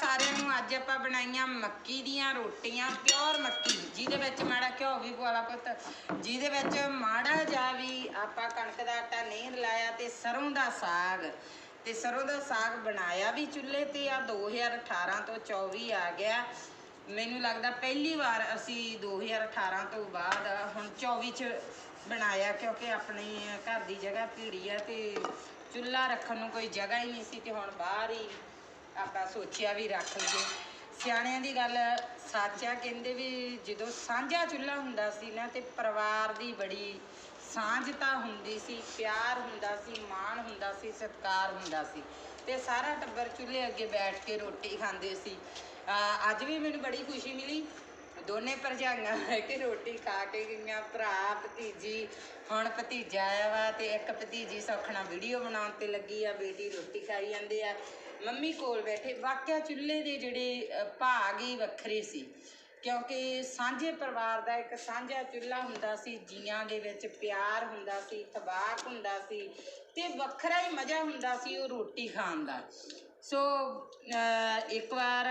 ਸਾਰਿਆਂ ਨੂੰ ਅੱਜ ਆਪਾਂ ਬਣਾਈਆਂ ਮੱਕੀ ਦੀਆਂ ਰੋਟੀਆਂ ਪਿਓਰ ਮੱਕੀ। ਜਿਹਦੇ ਵਿੱਚ ਮਾੜਾ ਘਿਓ ਵੀ ਪਵਾਲਾ ਪੁੱਤ। ਜਿਹਦੇ ਵਿੱਚ ਮਾੜਾ ਜਾ ਵੀ ਆਪਾਂ ਕਣਕ ਦਾ ਆਟਾ ਨਹੀਂ ਰਲਾਇਆ ਤੇ ਸਰੋਂ ਦਾ ਸਾਗ। ਤੇ ਸਰੋਂ ਦਾ ਸਾਗ ਬਣਾਇਆ ਵੀ ਚੁੱਲ੍ਹੇ ਤੇ ਆ 2018 ਤੋਂ 24 ਆ ਗਿਆ। ਮੈਨੂੰ ਲੱਗਦਾ ਪਹਿਲੀ ਵਾਰ ਅਸੀਂ 2018 ਤੋਂ ਬਾਅਦ ਹੁਣ 24 ਚ ਬਣਾਇਆ, ਕਿਉਂਕਿ ਆਪਣੀ ਘਰ ਦੀ ਜਗ੍ਹਾ ਭੀੜੀ ਆ ਤੇ ਚੁੱਲ੍ਹਾ ਰੱਖਣ ਨੂੰ ਕੋਈ ਜਗ੍ਹਾ ਹੀ ਨਹੀਂ ਸੀ ਤੇ ਹੁਣ ਬਾਹਰ ਹੀ ਆਪਾਂ ਸੋਚਿਆ ਵੀ ਰੱਖ ਲਈਏ। ਸਿਆਣਿਆਂ ਦੀ ਗੱਲ ਸੱਚ ਆ, ਕਹਿੰਦੇ ਵੀ ਜਦੋਂ ਸਾਂਝਾ ਚੁੱਲ੍ਹਾ ਹੁੰਦਾ ਸੀ ਨਾ ਤੇ ਪਰਿਵਾਰ ਦੀ ਬੜੀ ਸਾਂਝਤਾ ਹੁੰਦੀ ਸੀ, ਪਿਆਰ ਹੁੰਦਾ ਸੀ, ਮਾਣ ਹੁੰਦਾ ਸੀ, ਸਤਿਕਾਰ ਹੁੰਦਾ ਸੀ। ਤੇ ਸਾਰਾ ਟੱਬਰ ਚੁੱਲ੍ਹੇ ਅੱਗੇ ਬੈਠ ਕੇ ਰੋਟੀ ਖਾਂਦੇ ਸੀ। ਅੱਜ ਵੀ ਮੈਨੂੰ ਬੜੀ ਖੁਸ਼ੀ ਮਿਲੀ। ਦੋਨੇ ਭਰਜਾਈਆਂ ਬਹਿ ਕੇ ਰੋਟੀ ਖਾ ਕੇ ਗਈਆਂ ਭਰਾ ਭਤੀਜੀ ਹੁਣ ਭਤੀਜਾ ਆਇਆ ਵਾ ਤੇ ਇੱਕ ਭਤੀਜੀ ਸੌਖਣਾ ਵੀਡੀਓ ਬਣਾਉਣ ਤੇ ਲੱਗੀ ਆ ਬੇਟੀ ਰੋਟੀ ਖਾਈ ਜਾਂਦੇ ਆ। ਮੰਮੀ ਕੋਲ ਬੈਠੇ ਵਾਕਿਆ ਚੁੱਲ੍ਹੇ ਦੇ ਜਿਹੜੇ ਅ, ਭਾਗ ਹੀ ਵੱਖਰੇ ਸੀ। ਕਿਉਂਕਿ ਸਾਂਝੇ ਪਰਿਵਾਰ ਦਾ ਇੱਕ ਸਾਂਝਾ ਚੁੱਲ੍ਹਾ ਹੁੰਦਾ ਸੀ ਜੀਆਂ ਦੇ ਵਿੱਚ ਪਿਆਰ ਹੁੰਦਾ ਸੀ ਤਬਾਕ ਹੁੰਦਾ ਸੀ ਤੇ ਵੱਖਰਾ ਹੀ ਮਜ਼ਾ ਹੁੰਦਾ ਸੀ ਉਹ ਰੋਟੀ ਖਾਣ ਦਾ। ਸੋ ਅ, ਇੱਕ ਵਾਰ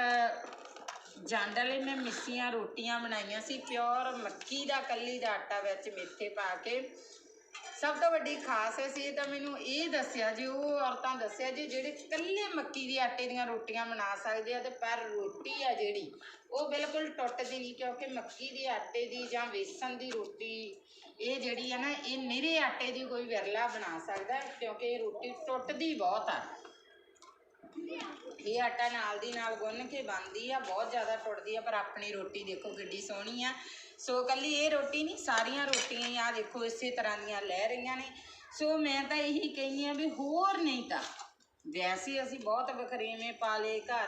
ਜੰਡ ਲਈ ਮੈਂ ਮਿੱਸੀਆਂ ਰੋਟੀਆਂ ਬਣਾਈਆਂ ਸੀ, ਪਿਓਰ ਮੱਕੀ ਦਾ, ਕੱਲੀ ਦਾ ਆਟਾ ਵਿੱਚ ਮੇਥੇ ਪਾ ਕੇ। ਸਭ ਤੋਂ ਵੱਡੀ ਖਾਸ ਸੀ ਤਾਂ ਮੈਨੂੰ ਇਹ ਦੱਸਿਆ ਜੀ, ਉਹ ਔਰਤਾਂ ਦੱਸਿਆ ਜੀ, ਜਿਹੜੇ ਕੱਲੇ ਮੱਕੀ ਦੇ ਆਟੇ ਦੀਆਂ ਰੋਟੀਆਂ ਬਣਾ ਸਕਦੇ ਆ ਤੇ ਪਰ ਰੋਟੀ ਆ ਜਿਹੜੀ, ਉਹ ਬਿਲਕੁਲ ਟੁੱਟਦੀ ਨਹੀਂ, ਕਿਉਂਕਿ ਮੱਕੀ ਦੇ ਆਟੇ ਦੀ ਜਾਂ ਵੇਸਣ ਦੀ ਰੋਟੀ, ਇਹ ਜਿਹੜੀ ਆ ਨਾ, ਇਹ ਨਿਰੇ ਆਟੇ ਦੀ ਕੋਈ ਵਿਰਲਾ ਬਣਾ ਸਕਦਾ, ਕਿਉਂਕਿ ਇਹ ਰੋਟੀ ਟੁੱਟਦੀ ਬਹੁਤ ਆ। ਇਹ ਆਟਾ ਨਾਲ ਦੀ ਨਾਲ ਗੁੰਨ ਕੇ ਬਣਦੀ ਆ, ਬਹੁਤ ਜ਼ਿਆਦਾ ਟੁੱਟਦੀ ਆ, ਪਰ ਆਪਣੀ ਰੋਟੀ ਦੇਖੋ ਕਿੱਡੀ ਸੋਹਣੀ ਆ। ਸੋ ਕੱਲੀ ਇਹ ਰੋਟੀ ਨਹੀਂ, ਸਾਰੀਆਂ ਰੋਟੀਆਂ ਹੀ ਆ, ਦੇਖੋ ਇਸੇ ਤਰ੍ਹਾਂ ਦੀਆਂ ਲੈ ਰਹੀਆਂ ਨੇ। ਸੋ ਮੈਂ ਤਾਂ ਇਹੀ ਕਹਿੰਦੀ ਆ ਵੀ ਹੋਰ ਨਹੀਂ ਤਾਂ। ਵੈਸੇ ਅਸੀਂ ਬਹੁਤ ਵਖਰੇਵੇਂ ਪਾ ਲਏ ਘਰ।